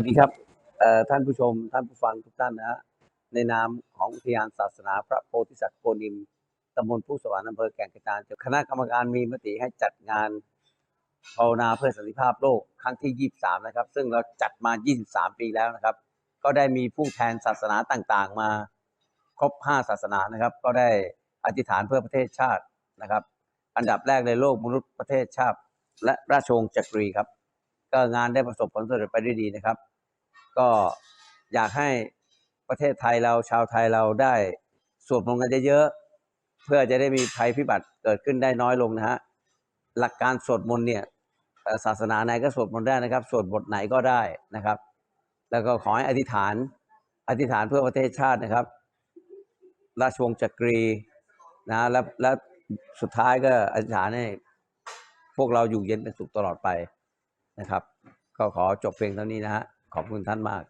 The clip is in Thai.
วัสดีครับท่านผู้ชมท่านผู้ฟังทุกท่านนะฮะในนามของอุทยานศาสนา พระโพธิสัตว์โกนิมตำบลผู้สวรรค์อำเภอแก่งกระจานคณะกรรมการมีมติให้จัดงานภาวนาเพื่อสันติภาพโลกครั้งที่ 23 นะครับ ซึ่งเราจัดมา 23 ปีแล้วนะครับ ก็ได้มีผู้แทนศาสนาต่างๆ มาครบ 5 ศาสนานะครับ ก็ได้อธิษฐานเพื่อประเทศชาตินะครับ อันดับแรกในโลกมนุษย์ประเทศชาติ และราชวงศ์จักรีครับ ก็งานได้ประสบผลสำเร็จไปด้วยดีนะครับ ก็อยากให้ประเทศไทยเราชาวไทยเราได้สวดมนต์กันเยอะๆเพื่อจะได้มีภัยพิบัติเกิดขึ้นได้น้อยลงนะฮะหลักการสวดมนต์เนี่ยศาสนาไหนก็สวดมนต์ได้นะครับ สวดบทไหนก็ได้นะครับ แล้วก็ขอให้อธิษฐานอธิษฐานเพื่อประเทศชาตินะครับ ราชวงศ์จักรีนะแล้วแล้วสุดท้ายก็อธิษฐานให้พวกเราอยู่เย็นเป็นสุขตลอดไป นะครับ ก็ขอจบเพียงเท่านี้นะฮะขอบคุณท่านมาก